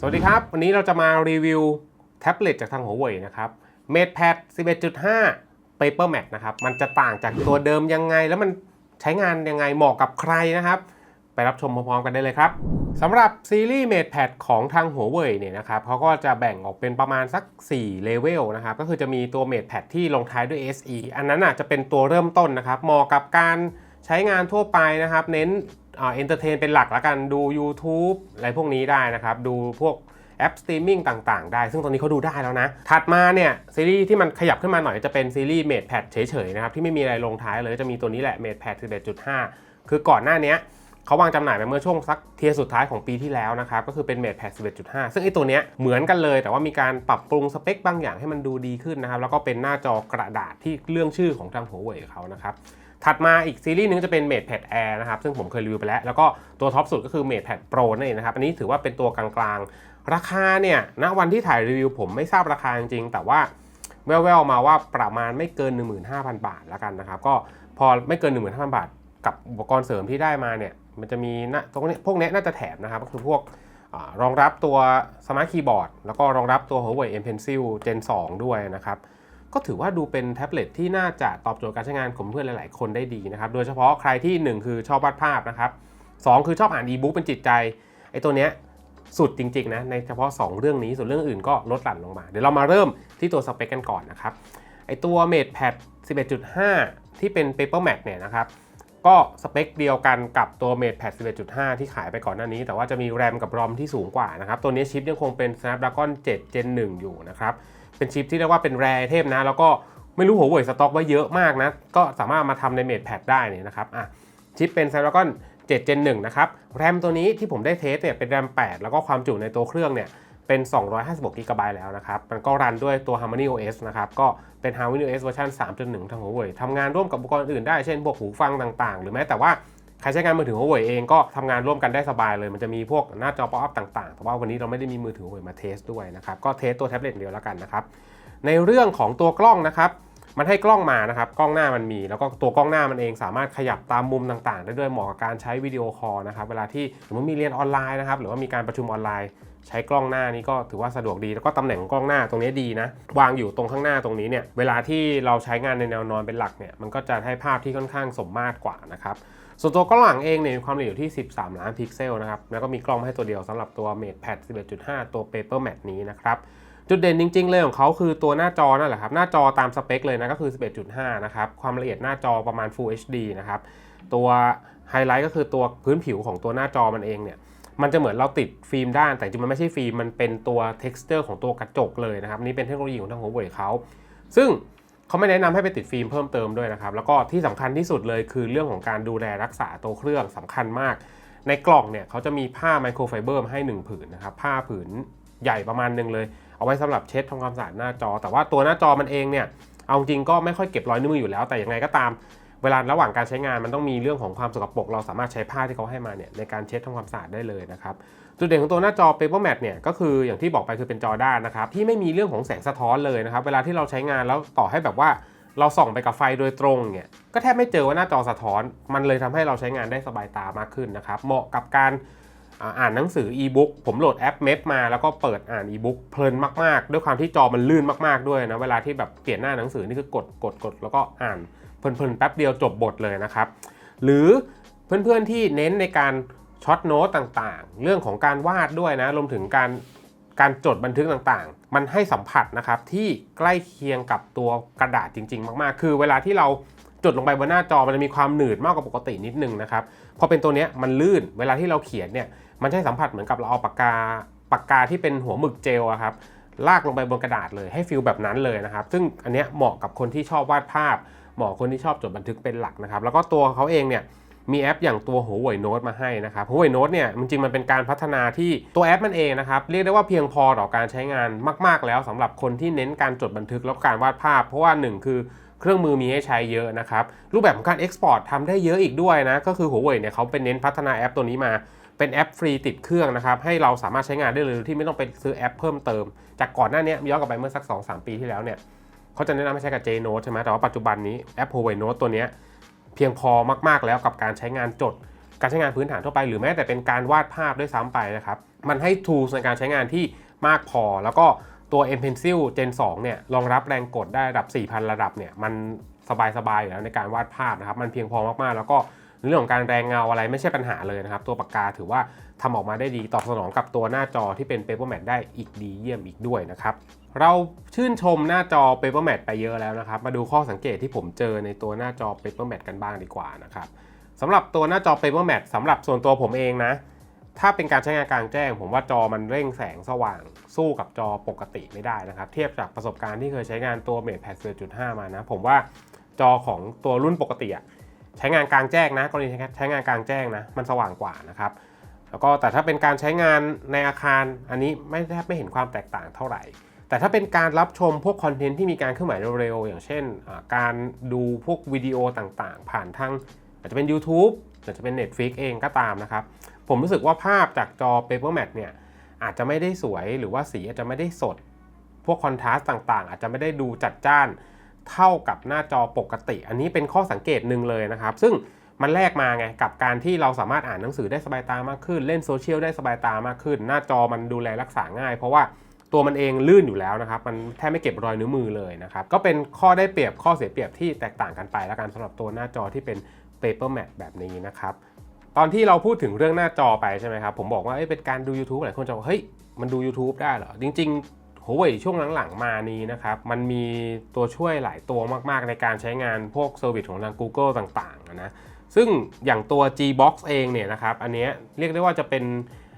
สวัสดีครับ วันนี้เราจะมารีวิวแท็บเล็ตจากทางหัวเว่ยนะครับ MatePad 11.5 Paper Mate นะครับ มันจะต่างจากตัวเดิมยังไง แล้วมันใช้งานยังไงเหมาะกับใครนะครับ ไปรับชมพร้อมๆกันได้เลยครับสำหรับซีรีส์ MatePad ของทางหัวเว่ยเนี่ยนะครับเขาก็จะแบ่งออกเป็นประมาณสัก 4 เลเวลนะครับ ก็คือจะมีตัว MatePad ที่ลงท้ายด้วย SE อันนั้นอะจะเป็นตัวเริ่มต้นนะครับเหมาะกับการใช้งานทั่วไปนะครับ เน้น เอ่อนเตอร์เทนเป็นหลักละกันดู YouTube อะไรพวกนี้ได้นะครับ ดูพวกแอปสตรีมมิ่งต่างๆ ได้ ซึ่งตอนนี้เขาดูได้แล้วนะ ถัดมาเนี่ย ซีรีส์ที่มันขยับขึ้นมาหน่อยจะเป็นซีรีส์ MatePad เฉยๆนะครับ ที่ไม่มีอะไรลงท้ายเลยจะมีตัวนี้แหละ MatePad 11.5 คือก่อนหน้านี้เขาวางจำหน่ายไปเมื่อช่วงสักเทียสุดท้ายของปีที่แล้วนะครับ ก็คือเป็น MatePad 11.5 ซึ่งไอ้ตัวเนี้ยเหมือนกันเลย แต่ว่ามีการปรับปรุงสเปคบางอย่างให้มันดูดีขึ้นนะครับแล้วก็เป็นหน้าจอกระดาษที่เรื่องชื่อของทางหัวเว่ยเขานะครับ ถัดมาอีกซีรีส์หนึงจะเป็น MatePad Air นะครับ ซึ่งผมเคยรีวิวไปแล้ว แล้วก็ตัวท็อปสุดก็คือ MatePad Pro นั่นเองนะครับ อันนี้ถือว่าเป็นตัวกลางๆ ราคาเนี่ยณวันที่ถ่ายรีวิวผมไม่ทราบราคาจริงๆแต่ว่าแว่วๆมาว่าประมาณไม่เกิน 15,000 บาทแล้วกันนะครับ ก็พอไม่เกิน 15,000 บาท กับอุปกรณ์เสริมที่ได้มาเนี่ย มันจะมีนะตรงนี้พวกเนี้ยน่าจะแถมนะครับ ก็คือพวกอรองรับตัวสมาร์ทคีย์บอร์ดแล้วก็รองรับตัว Huawei M Pencil Gen 2 ด้วยนะครับ ก็ถือว่าดูเป็นแท็บเล็ตที่น่าจะตอบโจทย์การใช้งานของเพื่อนหลาย ๆ คนได้ดีนะครับ โดยเฉพาะใครที่ 1 คือชอบวาดภาพนะครับ2คือชอบอ่านอีบุ๊กเป็นจิตใจ ไอ้ตัวเนี้ยสุดจริง ๆ นะ ในเฉพาะ 2 เรื่องนี้ ส่วนเรื่องอื่นก็ลดหลั่นลงมา เดี๋ยวเรามาเริ่มที่ตัวสเปคกันก่อนนะครับ ไอ้ตัว MatePad 11.5 ที่เป็น Paper Mat เนี่ยนะครับ ก็สเปคเดียวกันกับตัว MatePad 11.5 ที่ขายไปก่อนหน้านี้ แต่ว่าจะมีแรมกับรอมที่สูงกว่านะครับ ตัวนี้ชิปยังคงเป็น Snapdragon 7 Gen 1 อยู่นะครับ เป็นชิปที่เรียกว่าเป็นแรไอเทมนะ แล้วก็ไม่รู้หัวเว่ยสต็อกไว้เยอะมากนะ ก็สามารถมาทำใน MatePad ได้นี่นะครับอะชิปเป็น Snapdragon 7 Gen 1นะครับ แรมตัวนี้ที่ผมได้เทสเนี่ยเป็นแรม 8 แล้วก็ความจุในตัวเครื่องเนี่ยเป็น 256 g b แล้วนะครับ มันก็รันด้วยตัว Harmony OS นะครับ ก็เป็น Harmony OS เวอร์ชัน3.1 ทางหัวเว่ยทำงานร่วมกับอุปกรณ์อื่นได้ เช่นพวกหูฟังต่างๆ หรือแม้แต่ว่า รใช้งานมือถือหัวเว่ยเองก็ทำงานร่วมกันได้สบายเลย มันจะมีพวกหน้าจอ pop up ต่างๆ แต่ว่าวันนี้เราไม่ได้มีมือถือหัวเว่ยมาเทสด้วยนะครับก็เทสตัวแท็บเล็ตเดียวแล้วกันนะครับในเรื่องของตัวกล้องนะครับมันให้กล้องมานะครับ กล้องหน้ามันมี แล้วก็ตัวกล้องหน้ามันเองสามารถขยับตามมุมต่างๆ ได้ด้วยเหมาะกับการใช้วิดีโอคอลนะครับ เวลาที่สมมติมีเรียนออนไลน์นะครับ หรือว่ามีการประชุมออนไลน์ ใช้กล้องหน้านี้ก็ถือว่าสะดวกดี แล้วก็ตำแหน่งของกล้องหน้าตรงนี้ดีนะ วางอยู่ตรงข้างหน้าตรงนี้เนี่ย เวลาที่เราใช้งานในแนวนอนเป็นหลักเนี่ย มันก็จะให้ภาพที่ค่อนข้างสมมาตรกว่านะครับ ส่วนตัวกล้องหลังเองเนี่ยมีความละเอียดอยู่ที่ 13 ล้านพิกเซลนะครับ แล้วก็มีกล้องมาให้ตัวเดียวสำหรับตัว MatePad 11.5 ตัว Paper Matte นี้นะครับจุดเด่นจริงๆ เลยของเขาคือตัวหน้าจอนั่นแหละครับ หน้าจอตามสเปคเลยนะก็คือ 11.5 นะครับ ความละเอียดหน้าจอประมาณ Full HD นะครับ ตัวไฮไลท์ก็คือตัวพื้นผิวของตัวหน้าจอมันเองเนี่ย มันจะเหมือนเราติดฟิล์มด้าน แต่จริงมันไม่ใช่ฟิล์ม มันเป็นตัว texture ของตัวกระจกเลยนะครับ นี่เป็นเทคโนโลยีของทางหัวเว่ยเขา ซึ่ง เขาไม่แนะนำให้ไปติดฟิล์มเพิ่มเติมด้วยนะครับ แล้วก็ที่สำคัญที่สุดเลยคือเรื่องของการดูแลรักษาตัวเครื่องสำคัญมาก ในกล่องเนี่ยเขาจะมีผ้าไมโครไฟเบอร์ให้ 1 ผืนนะครับ ผ้าผืนใหญ่ประมาณหนึงเลย เอาไว้สำหรับเช็ดทำความสะอาดหน้าจอ แต่ว่าตัวหน้าจอมันเองเนี่ยเอาจริงก็ไม่ค่อยเก็บรอยนิ้วมืออยู่แล้วแต่ยังไงก็ตามเวลาระหว่างการใช้งานมันต้องมีเรื่องของความสกปรกเราสามารถใช้ผ้าที่เขาให้มาเนี่ยในการเช็ดทำความสะอาดได้เลยนะครับ จุดเด่นของตัวหน้าจอ Paper Mate เนี่ยก็คืออย่างที่บอกไปคือเป็นจอด้านนะครับที่ไม่มีเรื่องของแสงสะท้อนเลยนะครับเวลาที่เราใช้งานแล้วต่อให้แบบว่าเราส่องไปกับไฟโดยตรงเนี่ยก็แทบไม่เจอว่าหน้าจอสะท้อน มันเลยทำให้เราใช้งานได้สบายตามากขึ้นนะครับ เหมาะกับการอ่านหนังสืออีบุ๊กผมโหลดแอปเม p มาแล้วก็เปิดอ่านอีบุ๊กเพลินมากๆ ด้วยความที่จอมันลื่นมากๆด้วยนะเวลาที่แบบเปลี่ยนหน้าหนังสือนี่คือกดกดกดแล้วก็อ่านเพลินๆแป๊บเดียวจบบทเลยนะครับ หรือเพื่อนๆที่เน้นในการ ช็อตโน้ตต่างๆ เรื่องของการวาดด้วยนะ รวมถึงการการจดบันทึกต่างๆ มันให้สัมผัสนะครับที่ใกล้เคียงกับตัวกระดาษจริง ๆ มากๆ คือเวลาที่เราจดลงไปบนหน้าจอมันจะมีความหนืดมากกว่าปกตินิดนึงนะครับ พอเป็นตัวเนี้ยมันลื่น เวลาที่เราเขียนเนี่ยมันให้สัมผัสเหมือนกับเราเอาปากกาปากกาที่เป็นหัวหมึกเจลอะครับลากลงไปบนกระดาษเลยให้ฟิลแบบนั้นเลยนะครับ ซึ่งอันเนี้ยเหมาะกับคนที่ชอบวาดภาพ เหมาะคนที่ชอบจดบันทึกเป็นหลักนะครับ แล้วก็ตัวเขาเองเนี่ย มีแอปอย่างตัว Huawei Note มาให้นะครับ Huawei Note เนี่ยจริงๆมันเป็นการพัฒนาที่ตัวแอปมันเองนะครับ เรียกได้ว่าเพียงพอต่อการใช้งานมากๆ แล้วสำหรับคนที่เน้นการจดบันทึกแล้วการวาดภาพ เพราะว่าหนึ่งคือเครื่องมือมีให้ใช้เยอะนะครับ รูปแบบของการ Export ทำได้เยอะอีกด้วยนะ ก็คือ Huawei เนี่ยเขาเป็นเน้นพัฒนาแอปตัวนี้มาเป็นแอปฟรีติดเครื่องนะครับ ให้เราสามารถใช้งานได้เลยโดยที่ไม่ต้องไปซื้อแอปเพิ่มเติม จากก่อนหน้านี้ย้อนกลับไปเมื่อสัก 2-3 ปีที่แล้วเนี่ยเขาจะแนะนำให้ใช้กับ JNote ใช่ไหมแต่ว่าปัจจุบันนี้แอป Huawei Note ตัวเนี้ย เพียงพอมาก ๆ แล้วกับการใช้งานจด การใช้งานพื้นฐานทั่วไป หรือแม้แต่เป็นการวาดภาพด้วยซ้ำไปนะครับ มันให้ tools ในการใช้งานที่มากพอ แล้วก็ตัว M Pencil Gen 2 เนี่ยรองรับแรงกดได้ระดับ 4,000 ระดับเนี่ยมันสบายๆอยู่แล้วในการวาดภาพนะครับ มันเพียงพอมากๆ แล้วก็ เรื่องของการแรงเงาอะไรไม่ใช่ปัญหาเลยนะครับ ตัวปากกาถือว่าทำออกมาได้ดีตอบสนองกับตัวหน้าจอที่เป็น Paper Matte ได้อีกดีเยี่ยมอีกด้วยนะครับเราชื่นชมหน้าจอ Paper Matte ไปเยอะแล้วนะครับ มาดูข้อสังเกตที่ผมเจอในตัวหน้าจอ Paper Matte กันบ้างดีกว่านะครับสำหรับตัวหน้าจอ Paper Matte สำหรับส่วนตัวผมเองนะ ถ้าเป็นการใช้งานกลางแจ้ง ผมว่าจอมันเร่งแสงสว่างสู้กับจอปกติไม่ได้นะครับ เทียบจากประสบการณ์ที่เคยใช้งานตัว MatePad 10.5มานะ ผมว่าจอของตัวรุ่นปกติอะ ใช้งานกลางแจ้งนะกรณีใช้งานกลางแจ้งนะมันสว่างกว่านะครับ แล้วก็แต่ถ้าเป็นการใช้งานในอาคารอันนี้ไม่แทบไม่เห็นความแตกต่างเท่าไหร่ แต่ถ้าเป็นการรับชมพวกคอนเทนต์ที่มีการเคลื่อนไหวเร็วๆอย่างเช่น การดูพวกวิดีโอต่างๆ ผ่านทางอาจจะเป็น YouTube อาจจะเป็น Netflix เองก็ตามนะครับ ผมรู้สึกว่าภาพจากจอ Paper Matte เนี่ยอาจจะไม่ได้สวยหรือว่าสีอาจจะไม่ได้สด พวกคอนทราสต์ต่างๆ อาจจะไม่ได้ดูจัดจ้าน เท่ากับหน้าจอปกติ อันนี้เป็นข้อสังเกตหนึ่งเลยนะครับ ซึ่งมันแลกมาไงกับการที่เราสามารถอ่านหนังสือได้สบายตามากขึ้น เล่นโซเชียลได้สบายตามากขึ้น หน้าจอมันดูแลรักษาง่าย เพราะว่าตัวมันเองลื่นอยู่แล้วนะครับ มันแทบไม่เก็บรอยนิ้วมือเลยนะครับ ก็เป็นข้อได้เปรียบข้อเสียเปรียบที่แตกต่างกันไปแล้วกันสำหรับตัวหน้าจอที่เป็น Paper Matte แบบนี้นะครับตอนที่เราพูดถึงเรื่องหน้าจอไปใช่ไหมครับผมบอกว่าเเป็นการดู YouTube หลายคนจะบอกเฮ้ยมันดู YouTube ได้เหรอจริง ๆ หัวเว่ยช่วงหลังๆมานี้นะครับมันมีตัวช่วยหลายตัวมากๆ ในการใช้งานพวกเซอร์วิสของทาง Google ต่างๆนะซึ่งอย่างตัว Gbox เองเนี่ยนะครับอันนี้เรียกได้ว่าจะเป็น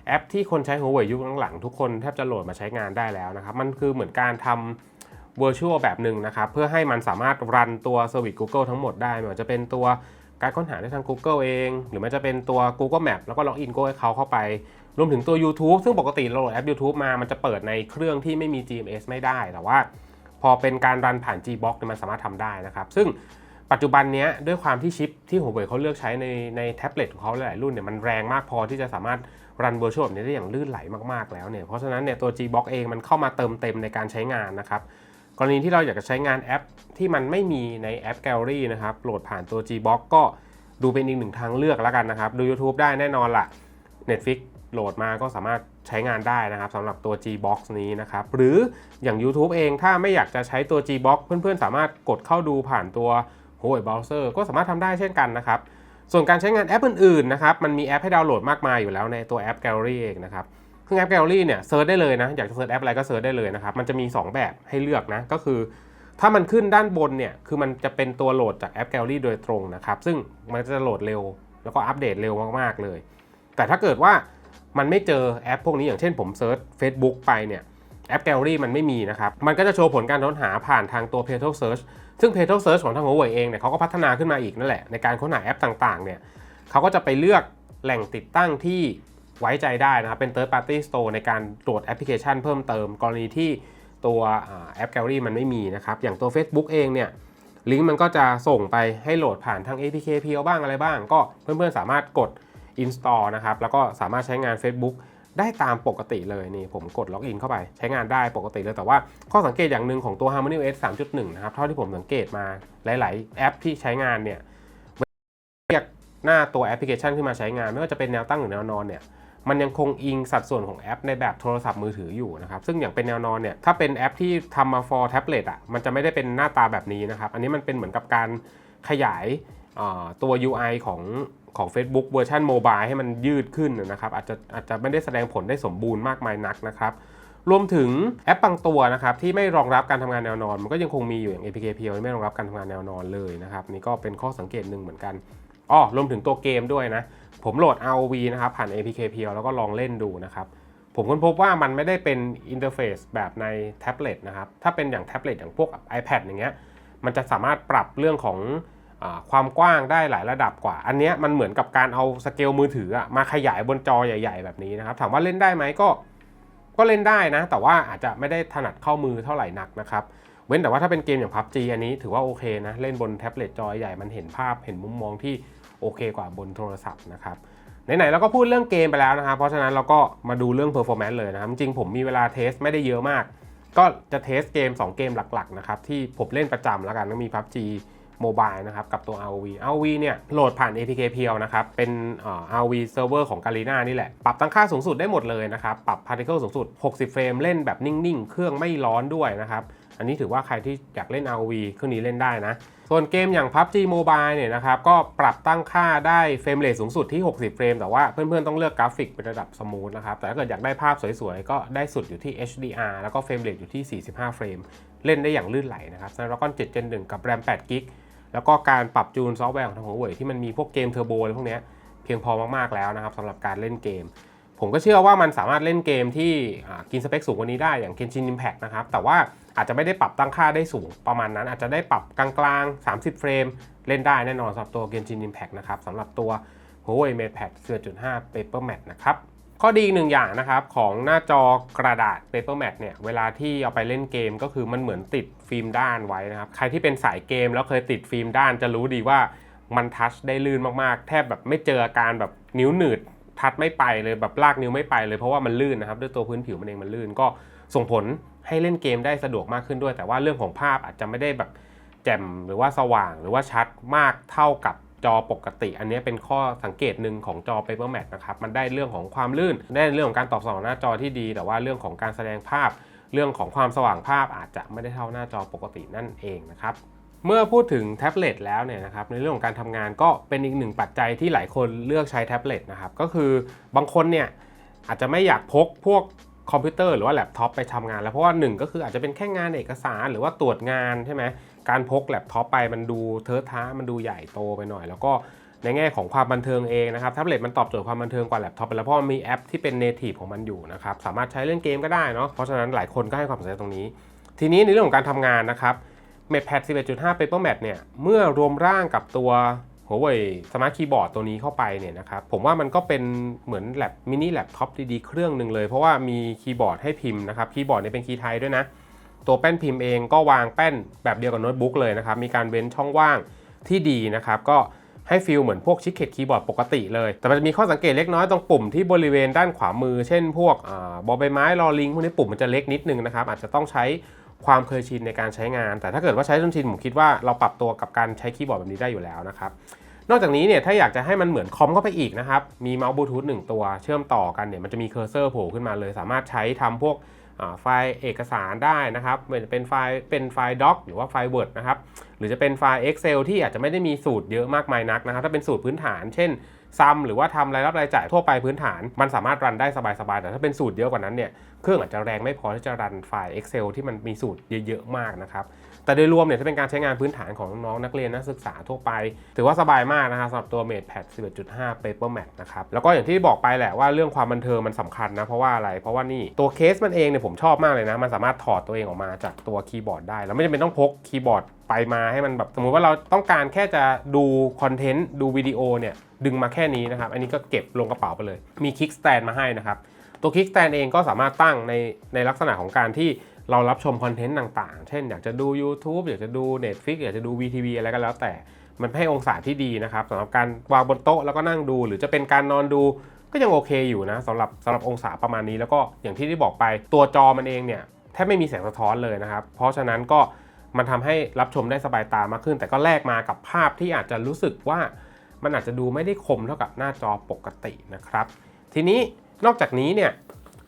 แอปที่คนใช้หัวเว่ยยุคหลังๆ ทุกคนแทบจะโหลดมาใช้งานได้แล้วนะครับมันคือเหมือนการทำ virtual แบบหนึ่งนะครับเพื่อให้มันสามารถรันตัวเซอร์วิส Google ทั้งหมดได้ไม่ว่าจะเป็นตัวการค้นหาได้ทาง Google เอง หรือมันจะเป็นตัว Google Map แล้วก็ล็อกอิน Google Account เข้าไป รวมถึงตัว YouTube ซึ่งปกติเราโหลดแอป YouTube มา มันจะเปิดในเครื่องที่ไม่มี GMS ไม่ได้ แต่ว่า พอเป็นการรันผ่าน Gbox เนี่ยมันสามารถทำได้นะครับ ซึ่งปัจจุบันนี้ด้วยความที่ชิปที่หัวเว่ยเขาเลือกใช้ในในแท็บเล็ตของเขาหลายรุ่นเนี่ยมันแรงมากพอที่จะสามารถรันเวอร์ชวลแบบนี้ได้อย่างลื่นไหลมากๆแล้วเนี่ยเพราะฉะนั้นเนี่ยตัว Gbox เองมันเข้ามาเติมเต็มในการใช้งานนะครับกรณีที่เราอยากจะใช้งานแอปที่มันไม่มีในแอป Gallery นะครับโหลดผ่านตัว Gbox ก็ดูเป็นอีกหนึ่งทางเลือกแล้วกันนะครับ ดู YouTube ได้แน่นอนละ Netflix โหลดมาก็สามารถใช้งานได้นะครับสำหรับตัว Gbox นี้นะครับ หรืออย่าง YouTube เองถ้าไม่อยากจะใช้ตัว Gbox เพื่อนๆ สามารถกดเข้าดูผ่านตัว Huawei Browser ก็สามารถทำได้เช่นกันนะครับ ส่วนการใช้งานแอปอื่นๆนะครับมันมีแอปให้ดาวน์โหลดมากมายอยู่แล้วในตัวแอป Gallery เองนะครับซึ่งแอป Gallery เนี่ยเซิร์ชได้เลยนะอยากจะเซิร์ชแอปอะไรก็เซิร์ชได้เลยนะครับมันจะมี 2 แบบให้เลือกนะก็คือถ้ามันขึ้นด้านบนเนี่ย คือมันจะเป็นตัวโหลดจากแอป Gallery โดยตรงนะครับ ซึ่งมันจะโหลดเร็ว แล้วก็อัปเดตเร็วมาก ๆ เลย แต่ถ้าเกิดว่า มันไม่เจอแอปพวกนี้อย่างเช่นผมเซิร์ช Facebook ไปเนี่ยแอป Gallery มันไม่มีนะครับ มันก็จะโชว์ผลการค้นหาผ่านทางตัว p e t a l Search ซึ่ง p e t a l Search ของทาง Huawei เองเนี่ยเขาก็พัฒนาขึ้นมาอีกนั่นแหละ ในการค้นหาแอปต่างๆ เนี่ยเขาก็จะไปเลือกแหล่งติดตั้งที่ไว้ใจได้นะครับ เป็น Third Party Store ในการตรวจแอปพลิเคชันเพิ่มเติม กรณีที่ตัวอ่าแอป Gallery มันไม่มีนะครับ อย่างตัว Facebook เองเนี่ยลิงก์มันก็จะส่งไปให้โหลดผ่านทาง APK เพียวบ้างอะไรบ้าง ก็เพื่อนๆสามารถกด install นะครับ แล้วก็สามารถใช้งาน Facebook ได้ตามปกติเลยนี่ผมกดล็อกอินเข้าไปใช้งานได้ปกติเลยแต่ว่าข้อสังเกตอย่างหนึ่งของตัว Harmony OS 3.1 นะครับ เท่าที่ผมสังเกตมาหลาย ๆ แอปที่ใช้งานเนี่ยเรียกหน้าตัวแอปพลิเคชันขึ้นมาใช้งาน ไม่ว่าจะเป็นแนวตั้งหรือแนวนอนเนี่ยมันยังคงอิงสัดส่วนของแอปในแบบโทรศัพท์มือถืออยู่นะครับ ซึ่งอย่างเป็นแนวนอนเนี่ยถ้าเป็นแอปที่ทำมา for tablet อะมันจะไม่ได้เป็นหน้าตาแบบนี้นะครับ อันนี้มันเป็นเหมือนกับการขยายตัว UI ของ ของ Facebook เวอร์ชันโมบายให้มันยืดขึ้นนะครับ อาจจะอาจจะไม่ได้แสดงผลได้สมบูรณ์มากมายนักนะครับ รวมถึงแอปบางตัวนะครับที่ไม่รองรับการทำงานแนวนอน มันก็ยังคงมีอยู่อย่าง APK เพียวไม่รองรับการทำงานแนวนอนเลยนะครับนี่ก็เป็นข้อสังเกตหนึ่งเหมือนกันอ้อรวมถึงตัวเกมด้วยนะ ผมโหลด ROV นะครับผ่าน APK เพียวแล้วก็ลองเล่นดูนะครับผมค้นพบว่ามันไม่ได้เป็นอินเทอร์เฟซแบบในแท็บเล็ตนะครับถ้าเป็นอย่างแท็บเล็ตอย่างพวก iPad อย่างเงี้ยมันจะสามารถปรับเรื่องของ ความกว้างได้หลายระดับกว่า อันนี้มันเหมือนกับการเอาสเกลมือถือมาขยายบนจอใหญ่ ๆ แบบนี้นะครับ ถามว่าเล่นได้ไหมก็ก็เล่นได้นะ แต่ว่าอาจจะไม่ได้ถนัดเข้ามือเท่าไหร่นักนะครับ เว้นแต่ว่าถ้าเป็นเกมอย่าง PUBG อันนี้ถือว่าโอเคนะ เล่นบนแท็บเล็ตจอใหญ่มันเห็นภาพเห็นมุมมองที่โอเคกว่าบนโทรศัพท์นะครับไหนๆเราก็พูดเรื่องเกมไปแล้วนะครับ เพราะฉะนั้นเราก็มาดูเรื่อง performance เลยนะครับ จริงผมมีเวลาเทสไม่ได้เยอะมาก ก็จะเทสเกม 2 เกมหลักๆนะครับที่ผมเล่นประจำแล้วกันก็มี PUBG โมบายนะครับกับตัว ROV ROV เนี่ยโหลดผ่าน APK เพียวนะครับ เป็นเอ่อ ROV server ของ Garena นี่แหละ ปรับตั้งค่าสูงสุดได้หมดเลยนะครับ ปรับ particle สูงสุด 60 เฟรมเล่นแบบนิ่ง ๆ เครื่องไม่ร้อนด้วยนะครับ อันนี้ถือว่าใครที่อยากเล่น ROV เครื่องนี้เล่นได้นะ ส่วนเกมอย่าง PUBG Mobile เนี่ยนะครับ ก็ปรับตั้งค่าได้เฟรมเรทสูงสุดที่ 60 เฟรม แต่ว่าเพื่อนๆต้องเลือกกราฟิกเป็นระดับสมูทนะครับ แต่ถ้าเกิดอยากได้ภาพสวยๆ ก็ได้สุดอยู่ที่ HDR แล้วก็เฟรมเรทอยู่ที่ 45 เฟรม เล่นได้อย่างลื่นไหลนะครับ Snapdragon 7 Gen 1กับ RAM 8 g b แล้วก็การปรับจูนซอฟต์แวร์ของทางหัวเว่ยที่มันมีพวกเกมเทอร์โบอะไรพวกนี้เพียงพอมากๆแล้วนะครับสำหรับการเล่นเกม ผมก็เชื่อว่ามันสามารถเล่นเกมที่กินสเปคสูงกว่านี้ได้อย่าง Genshin Impact นะครับแต่ว่าอาจจะไม่ได้ปรับตั้งค่าได้สูงประมาณนั้น อาจจะได้ปรับกลางๆ 30 เฟรม เล่นได้แน่นอนสำหรับตัว Genshin Impact นะครับสำหรับตัว Huawei MatePad 10.5 Paper Matte นะครับ ข้อดีหนึ่งอย่างนะครับของหน้าจอกระดาษ Paper Matte เนี่ยเวลาที่เอาไปเล่นเกมก็คือมันเหมือนติดฟิล์มด้านไว้นะครับ ใครที่เป็นสายเกมแล้วเคยติดฟิล์มด้านจะรู้ดีว่ามันทัชได้ลื่นมากๆ แทบแบบไม่เจออาการแบบนิ้วหนืดทัดไม่ไปเลยแบบลากนิ้วไม่ไปเลยเพราะว่ามันลื่นนะครับด้วยตัวพื้นผิวมันเองมันลื่นก็ส่งผลให้เล่นเกมได้สะดวกมากขึ้นด้วย แต่ว่าเรื่องของภาพอาจจะไม่ได้แบบแจ่มหรือว่าสว่างหรือว่าชัดมากเท่ากับ จอปกติ อันนี้เป็นข้อสังเกตหนึ่งของจอ Paper Mat นะครับ มันได้เรื่องของความลื่น ได้เรื่องของการตอบสนองหน้าจอที่ดี แต่ว่าเรื่องของการแสดงภาพ เรื่องของความสว่างภาพอาจจะไม่ได้เท่าหน้าจอปกตินั่นเองนะครับเมื่อพูดถึงแท็บเล็ตแล้วเนี่ยนะครับในเรื่องของการทำงานก็เป็นอีกหนึ่งปัจจัยที่หลายคนเลือกใช้แท็บเล็ตนะครับก็คือบางคนเนี่ยอาจจะไม่อยากพกพวกคอมพิวเตอร์หรือว่าแล็ปท็อปไปทำงานแล้วเพราะว่าหนึ่งก็คืออาจจะเป็นแค่งานเอกสารหรือว่าตรวจงานใช่ไหม การพกแล็ปท็อปไปมันดูเทอะท้ามันดูใหญ่โตไปหน่อย แล้วก็ในแง่ของความบันเทิงเองนะครับแท็บเล็ตมันตอบโจทย์ความบันเทิงกว่าแล็ปท็อปไปแล้วเพราะมันมีแอปที่เป็นเนทีฟของมันอยู่นะครับสามารถใช้เล่นเกมก็ได้เนาะเพราะฉะนั้นหลายคนก็ให้ความสนใจตรงนี้ ทีนี้ในเรื่องของการทำงานนะครับ MatePad 11.5 PaperMate เนี่ยเมื่อรวมร่างกับตัว Huawei Smart Keyboard ตัวนี้เข้าไปเนี่ยนะครับผมว่ามันก็เป็นเหมือนแล็ปมินิแล็ปท็อปดีๆเครื่องหนึ่งเลย เพราะว่ามีคีย์บอร์ดให้พิมพ์นะครับคีย์บอร์ดเนี่ยเป็นคีย์ไทยด้วยนะ ตัวแป้นพิมพ์เองก็วางแป้นแบบเดียวกับโน้ตบุ๊กเลยนะครับ มีการเว้นช่องว่างที่ดีนะครับ ก็ให้ฟีลเหมือนพวกชิคเก็ตคีย์บอร์ดปกติเลย แต่มันจะมีข้อสังเกตเล็กน้อยตรงปุ่มที่บริเวณด้านขวามือ เช่นพวกอบอใบไม้ลอลิงพวกนี้ปุ่มมันจะเล็กนิดนึงนะครับ อาจจะต้องใช้ความเคยชินในการใช้งาน แต่ถ้าเกิดว่าใช้จนชินผมคิดว่าเราปรับตัวกับการใช้คีย์บอร์ดแบบนี้ได้อยู่แล้วนะครับ นอกจากนี้เนี่ยถ้าอยากจะให้มันเหมือนคอมเข้าไปอีกนะครับ มีเมาส์บลูทูธหนึ่งตัวเชื่อมต่อกันเนี่ยมันจะมีเคอร์เซอร์โผล่ขึ้นมาเลย สามารถใช้ทำพวก ไฟล์เอกสารได้นะครับเป็นไฟล์เป็นไฟล์ด็อกหรือว่าไฟล์ Word นะครับหรือจะเป็นไฟล์ Excel ที่อาจจะไม่ได้มีสูตรเยอะมากมายนักนะครับถ้าเป็นสูตรพื้นฐาน เช่นซัมหรือว่าทำรายรับรายจ่ายทั่วไปพื้นฐาน มันสามารถรันได้สบายๆ แต่ถ้าเป็นสูตรเยอะกว่านั้นเนี่ย เครื่องอาจจะแรงไม่พอที่จะรันไฟล์ Excel ที่มันมีสูตรเยอะๆ มากนะครับ แต่โดยรวมเนี่ยถ้าเป็นการใช้งานพื้นฐานของน้องนักเรียนนักศึกษาทั่วไป ถือว่าสบายมากนะครับสำหรับตัว MatePad 11.5 Paper Matte นะครับแล้วก็อย่างที่บอกไปแหละว่าเรื่องความบันเทิงมันสำคัญนะเพราะว่าอะไรเพราะว่านี่ตัวเคสมันเองเนี่ยผมชอบมากเลยนะ มันสามารถถอดตัวเองออกมาจากตัวคีย์บอร์ดได้ แล้วไม่จำเป็นต้องพกคีย์บอร์ดไปมาให้มันแบบสมมุติว่าเราต้องการแค่จะดูคอนเทนต์ดูวิดีโอเนี่ยดึงมาแค่นี้นะครับ อันนี้ก็เก็บลงกระเป๋าไปเลย มีคิกสแตนมาให้นะครับ ตัวคิกสแตนเองก็สามารถตั้งในในลักษณะของการที่ เรารับชมคอนเทนต์ต่างๆ เช่นอยากจะดู YouTube อยากจะดู Netflix อยากจะดู VTV อะไรก็แล้วแต่ มันให้องศาที่ดีนะครับสำหรับการวางบนโต๊ะแล้วก็นั่งดู หรือจะเป็นการนอนดูก็ยังโอเคอยู่นะสำหรับสำหรับองศาประมาณนี้แล้วก็อย่างที่ได้บอกไปตัวจอมันเองเนี่ยแทบไม่มีแสงสะท้อนเลยนะครับ เพราะฉะนั้นก็มันทำให้รับชมได้สบายตามากขึ้น แต่ก็แลกมากับภาพที่อาจจะรู้สึกว่ามันอาจจะดูไม่ได้คมเท่ากับหน้าจอปกตินะครับ ทีนี้นอกจากนี้เนี่ย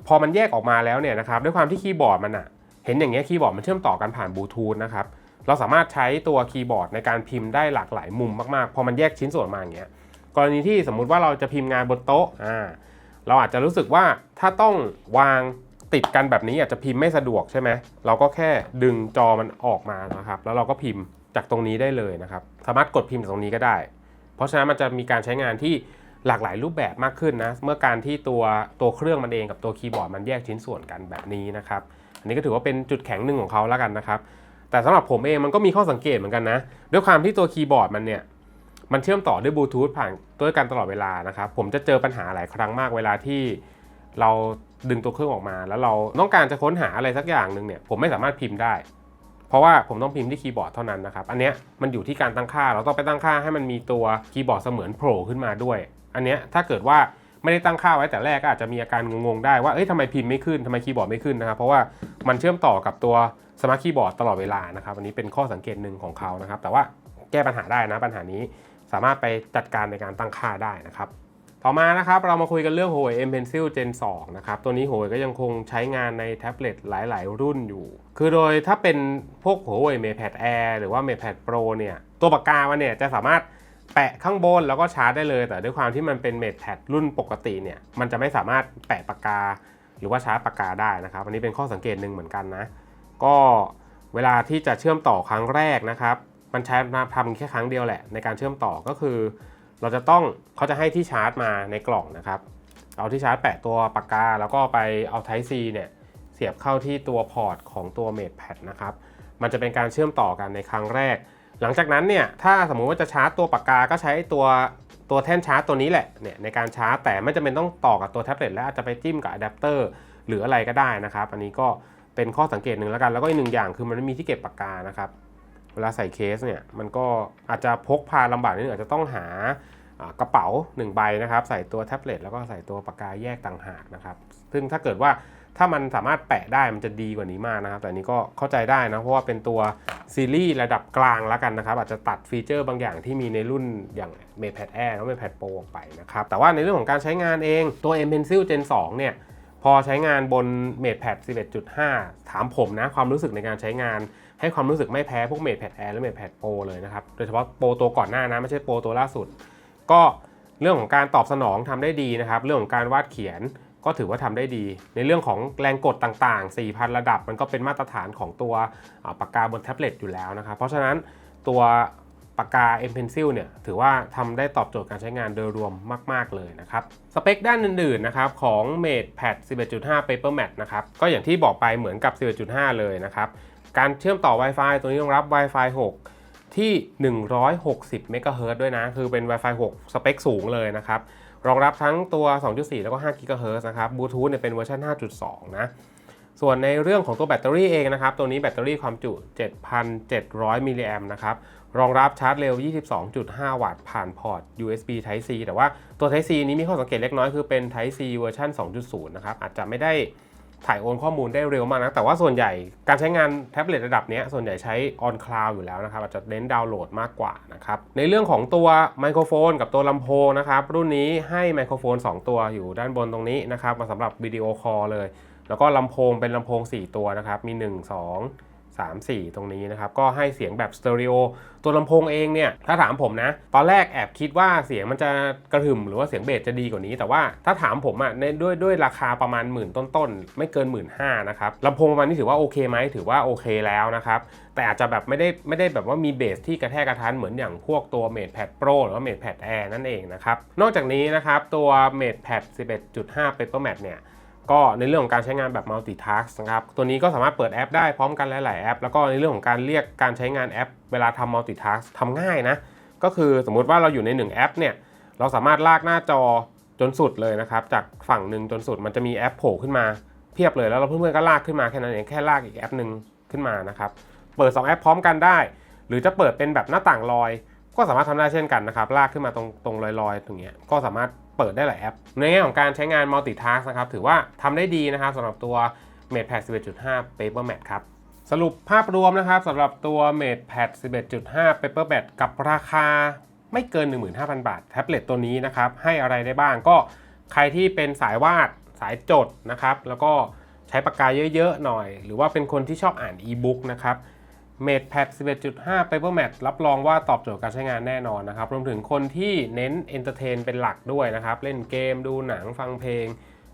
พอมันแยกออกมาแล้วเนี่ยนะครับด้วยความที่คีย์บอร์ดมันอะ เห็นอย่างเงี้ยคีย์บอร์ดมันเชื่อมต่อกันผ่านบลูทูธนะครับเราสามารถใช้ตัวคีย์บอร์ดในการพิมพ์ได้หลากหลายมุมมากๆ พอมันแยกชิ้นส่วนมาอย่างเงี้ยกรณีที่สมมุติว่าเราจะพิมพ์งานบนโต๊ะอ่าเราอาจจะรู้สึกว่าถ้าต้องวางติดกันแบบนี้อาจจะพิมพ์ไม่สะดวกใช่ไหมเราก็แค่ดึงจอมันออกมานะครับ แล้วเราก็พิมพ์จากตรงนี้ได้เลยนะครับ สามารถกดพิมพ์จากตรงนี้ก็ได้ เพราะฉะนั้นมันจะมีการใช้งานที่หลากหลายรูปแบบมากขึ้นนะ เมื่อการที่ตัวตัวเครื่องมันเองกับตัวคีย์บอร์ดมันแยกชิ้นส่วนกันแบบนี้นะครับ อันนี้ก็ถือว่าเป็นจุดแข็งหนึ่งของเขาแล้วกันนะครับ แต่สำหรับผมเองมันก็มีข้อสังเกตเหมือนกันนะ ด้วยความที่ตัวคีย์บอร์ดมันเนี่ย มันเชื่อมต่อด้วยบลูทูธผ่านด้วยกันตลอดเวลานะครับ ผมจะเจอปัญหาหลายครั้งมากเวลาที่เราดึงตัวเครื่องออกมา แล้วเราต้องการจะค้นหาอะไรสักอย่างหนึ่งเนี่ยผมไม่สามารถพิมพ์ได้ เพราะว่าผมต้องพิมพ์ที่คีย์บอร์ดเท่านั้นนะครับ อันเนี้ยมันอยู่ที่การตั้งค่า เราต้องไปตั้งค่าให้มันมีตัวคีย์บอร์ดเสมือนโผล่ขึ้นมาด้วย อันเนี้ยถ้าเกิดว่า ไม่ได้ตั้งค่าไว้แต่แรกก็อาจจะมีอาการงงๆได้ว่าเอ้ยทำไมพิมพ์ไม่ขึ้นทำไมคีย์บอร์ดไม่ขึ้นนะครับ เพราะว่ามันเชื่อมต่อกับตัวสมาร์ทคีย์บอร์ดตลอดเวลานะครับอันนี้เป็นข้อสังเกตหนึ่งของเขานะครับ แต่ว่าแก้ปัญหาได้นะปัญหานี้สามารถไปจัดการในการตั้งค่าได้นะครับ ต่อมานะครับเรามาคุยกันเรื่อง Huawei M Pencil Gen 2 นะครับ ตัวนี้ Huawei ก็ยังคงใช้งานในแท็บเล็ตหลาย ๆ รุ่นอยู่ คือโดยถ้าเป็นพวก Huawei MatePad Air หรือว่า MatePad Pro เนี่ย ตัวปากกามันเนี่ยจะสามารถ แปะข้างบนแล้วก็ชาร์จได้เลย แต่ด้วยความที่มันเป็น MatePad รุ่นปกติเนี่ยมันจะไม่สามารถแปะปากกา หรือว่าชาร์จปากกาได้นะครับ อันนี้เป็นข้อสังเกตหนึ่งเหมือนกันนะ ก็เวลาที่จะเชื่อมต่อครั้งแรกนะครับ มันใช้มาทำแค่ครั้งเดียวแหละ ในการเชื่อมต่อก็คือ เราจะต้องเขาจะให้ที่ชาร์จมาในกล่องนะครับเอาที่ชาร์จแปะตัวปากกา แล้วก็ไปเอา Type C เนี่ยเสียบเข้าที่ตัวพอร์ตของตัว MatePad นะครับมันจะเป็นการเชื่อมต่อกันในครั้งแรก หลังจากนั้นเนี่ยถ้าสมมุติว่าจะชาร์จตัวปากกาก็ใช้ตัวตัวแท่นชาร์จตัวนี้แหละเนี่ยในการชาร์จแต่ไม่จำเป็นต้องต่อกับตัวแท็บเล็ตแล้วอาจจะไปจิ้มกับอะแดปเตอร์หรืออะไรก็ได้นะครับ อันนี้ก็เป็นข้อสังเกตหนึ่งแล้วกัน แล้วก็อีกหนึ่งอย่างคือมันไม่มีที่เก็บปากกานะครับ เวลาใส่เคสเนี่ยมันก็อาจจะพกพาลำบากนิดนึงอาจจะต้องหาอ่ากระเป๋า 1 ใบนะครับ ใส่ตัวแท็บเล็ตแล้วก็ใส่ตัวปากกาแยกต่างหากนะครับ ซึ่งถ้าเกิดว่า ถ้ามันสามารถแปะได้มันจะดีกว่านี้มากนะครับ แต่นี้ก็เข้าใจได้นะ เพราะว่าเป็นตัวซีรีส์ระดับกลางแล้วกันนะครับ อาจจะตัดฟีเจอร์บางอย่างที่มีในรุ่นอย่าง MatePad Air แล้ว MatePad Pro ออกไปนะครับ แต่ว่าในเรื่องของการใช้งานเองตัว M Pencil Gen 2 เนี่ย พอใช้งานบน MatePad 11.5 ถามผมนะ ความรู้สึกในการใช้งานให้ความรู้สึกไม่แพ้พวก MatePad Air หรือ MatePad Pro เลยนะครับ โดยเฉพาะโปรตัวก่อนหน้านะไม่ใช่โปรตัวล่าสุด ก็เรื่องของการตอบสนองทำได้ดีนะครับ เรื่องของการวาดเขียน ก็ถือว่าทำได้ดี ในเรื่องของแรงกดต่างๆ 4,000 ระดับ มันก็เป็นมาตรฐานของตัวปากกาบนแท็บเล็ตอยู่แล้วนะครับ เพราะฉะนั้นตัวปากกา M Pencil เนี่ยถือว่าทำได้ตอบโจทย์การใช้งานโดยรวมมาก ๆ เลยนะครับ สเปคด้านอื่น ๆ นะครับ ของ MatePad 11.5 Paper Matte นะครับ ก็อย่างที่บอกไปเหมือนกับ 11.5 เลยนะครับ การเชื่อมต่อ Wi-Fi ตัวนี้รองรับ Wi-Fi 6 ที่ 160เมกะเฮิรตด้วยนะ คือเป็น Wi-Fi 6 สเปคสูงเลยนะครับ รองรับทั้งตัว 2.4 แล้วก็5กิกะเฮิรตซ์นะครับบลูทูธเนี่ยเป็นเวอร์ชัน5.2 นะ ส่วนในเรื่องของตัวแบตเตอรี่เองนะครับ ตัวนี้แบตเตอรี่ความจุ 7,700 มิลลิแอมนะครับ รองรับชาร์จเร็ว 22.5 วัตต์ผ่านพอร์ต USB Type C แต่ว่าตัว Type C นี้มีข้อสังเกตเล็กน้อยคือเป็น Type C เวอร์ชัน2.0 นะครับ อาจจะไม่ได้ ถ่ายโอนข้อมูลได้เร็วมากนะแต่ว่าส่วนใหญ่การใช้งานแท็บเล็ตระดับนี้ส่วนใหญ่ใช้ on cloud อยู่แล้วนะครับอาจจะเน้นดาวน์โหลดมากกว่านะครับในเรื่องของตัวไมโครโฟนกับตัวลำโพงนะครับรุ่นนี้ให้ไมโครโฟน 2 ตัวอยู่ด้านบนตรงนี้นะครับมาสำหรับวิดีโอคอลเลย แล้วก็ลำโพงเป็นลำโพง 4 ตัวนะครับมี 1 2 3 4 ตรงนี้นะครับ ก็ให้เสียงแบบสเตอริโอตัวลำโพงเองเนี่ย ถ้าถามผมนะ ตอนแรกแอบคิดว่าเสียงมันจะกระหึ่มหรือว่าเสียงเบสจะดีกว่านี้ แต่ว่าถ้าถามผมอะในด้วยด้วยราคาประมาณหมื่นต้นๆ ไม่เกินหมื่นห้านะครับลำโพงประมาณนี้ถือว่าโอเคไหมถือว่าโอเคแล้วนะครับแต่อาจจะแบบไม่ได้ไม่ได้แบบว่ามีเบสที่กระแทกกระทันเหมือนอย่างพวกตัว MatePad Pro หรือว่า MatePad Air นั่นเองนะครับนอกจากนี้นะครับตัว MatePad 11.5 Paper Matte เนี่ย ก็ในเรื่องของการใช้งานแบบ multitask นะครับ ตัวนี้ก็สามารถเปิดแอปได้พร้อมกันหลาย ๆ แอป แล้วก็ในเรื่องของการเรียกการใช้งานแอป เวลาทำ multitask ทำง่ายนะ ก็คือสมมุติว่าเราอยู่ใน 1 แอปเนี่ย เราสามารถลากหน้าจอจนสุดเลยนะครับ จากฝั่งหนึ่งจนสุดมันจะมีแอปโผล่ขึ้นมาเพียบเลย แล้วเราเพื่อนๆก็ลากขึ้นมาแค่นั้นเอง แค่ลากอีกแอปหนึ่งขึ้นมานะครับ เปิด 2 แอปพร้อมกันได้ หรือจะเปิดเป็นแบบหน้าต่างลอย ก็สามารถทำได้เช่นกันนะครับ ลากขึ้นมาตรงตรงลอยๆตรงเนี้ย ก็สามารถ เปิดได้หลายแอป ในแง่ของการใช้งาน multitask นะครับถือว่าทำได้ดีนะครับสำหรับตัว MatePad 11.5 Paper Mate ครับสรุปภาพรวมนะครับสำหรับตัว MatePad 11.5 Paper Matte กับราคาไม่เกิน 15,000 บาท แท็บเล็ตตัวนี้นะครับให้อะไรได้บ้างก็ใครที่เป็นสายวาดสายจดนะครับแล้วก็ใช้ปากกาเยอะๆหน่อย หรือว่าเป็นคนที่ชอบอ่านอีบุ๊กนะครับ MatePad 11.5 Papermat รับรองว่าตอบโจทย์การใช้งานแน่นอนนะครับ รวมถึงคนที่เน้น Entertain เป็นหลักด้วยนะครับ เล่นเกมดูหนังฟังเพลง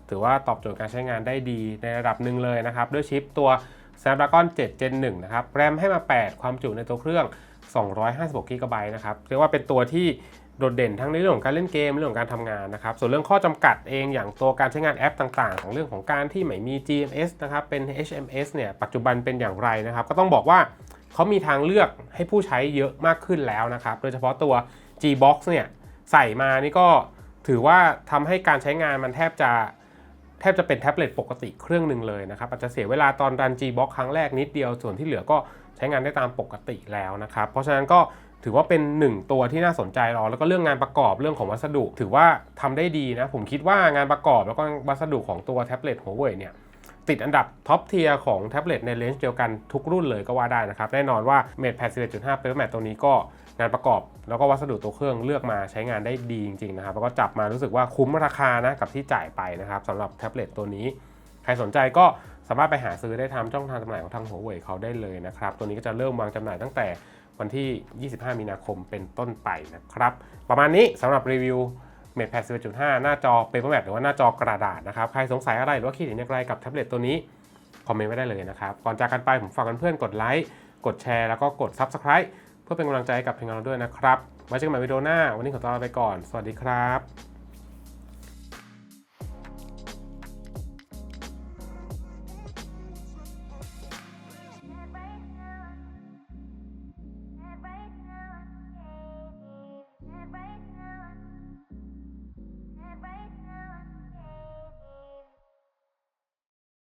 ถือว่าตอบโจทย์การใช้งานได้ดีในระดับหนึ่งเลยนะครับ ด้วยชิปตัว Snapdragon 7 Gen 1 นะครับ แรมให้มา 8 ความจุในตัวเครื่อง 256 g b นะครับ เรียกว่าเป็นตัวที่โดดเด่นทั้งในเรื่องของการเล่นเกมเรื่องของการทำงานนะครับ ส่วนเรื่องข้อจำกัดเองอย่างตัวการใช้งานแอปต่างๆ ของเรื่องของการที่ไม่มี GMS นะครับ เป็น HMS เนี่ย ปัจจุบันเป็นอย่างไรนะครับ ก็ต้องบอกว่า เขามีทางเลือกให้ผู้ใช้เยอะมากขึ้นแล้วนะครับ โดยเฉพาะตัว G-Box เนี่ยใส่มานี่ก็ถือว่าทำให้การใช้งานมันแทบจะแทบจะเป็นแท็บเล็ตปกติเครื่องหนึ่งเลยนะครับอาจจะเสียเวลาตอนรัน G-Box ครั้งแรกนิดเดียวส่วนที่เหลือก็ใช้งานได้ตามปกติแล้วนะครับ เพราะฉะนั้นก็ถือว่าเป็นหนึ่งตัวที่น่าสนใจรอแล้วก็เรื่องงานประกอบเรื่องของวัสดุ ถือว่าทำได้ดีนะ ผมคิดว่างานประกอบแล้วก็วัสดุของตัวแท็บเล็ตหัวเว่ยเนี่ย ติดอันดับท็อปเทียร์ของแท็บเล็ตในเลนส์เดียวกันทุกรุ่นเลยก็ว่าได้นะครับ แน่นอนว่า MatePad 11.5 Paper Matte ตัวนี้ก็งานประกอบ แล้วก็วัสดุตัวเครื่องเลือกมาใช้งานได้ดีจริงๆนะครับ แล้วก็จับมารู้สึกว่าคุ้มราคานะกับที่จ่ายไปนะครับสำหรับแท็บเล็ตตัวนี้ ใครสนใจก็สามารถไปหาซื้อได้ทางช่องทางจำหน่ายของทางหัวเว่ยเขาได้เลยนะครับ ตัวนี้ก็จะเริ่มวางจำหน่ายตั้งแต่วันที่ 25 มีนาคมเป็นต้นไปนะครับ ประมาณนี้สำหรับรีวิว MatePad 11.5 หน้าจอ Paper Matte หรือว่าหน้าจอกระดาษนะครับ ใครสงสัยอะไรหรือว่าคิดเห็นอย่างไรกับแท็บเล็ตตัวนี้ คอมเมนต์ไว้ได้เลยนะครับ ก่อนจากกันไปผมฝากเพื่อนๆกดไลค์ กดแชร์ แล้วก็กด Subscribe เพื่อเป็นกำลังใจให้กับเพลงเราด้วยนะครับ ไว้เจอกันใหม่วิดีโอหน้า วันนี้ขอตัวลาไปก่อน สวัสดีครับ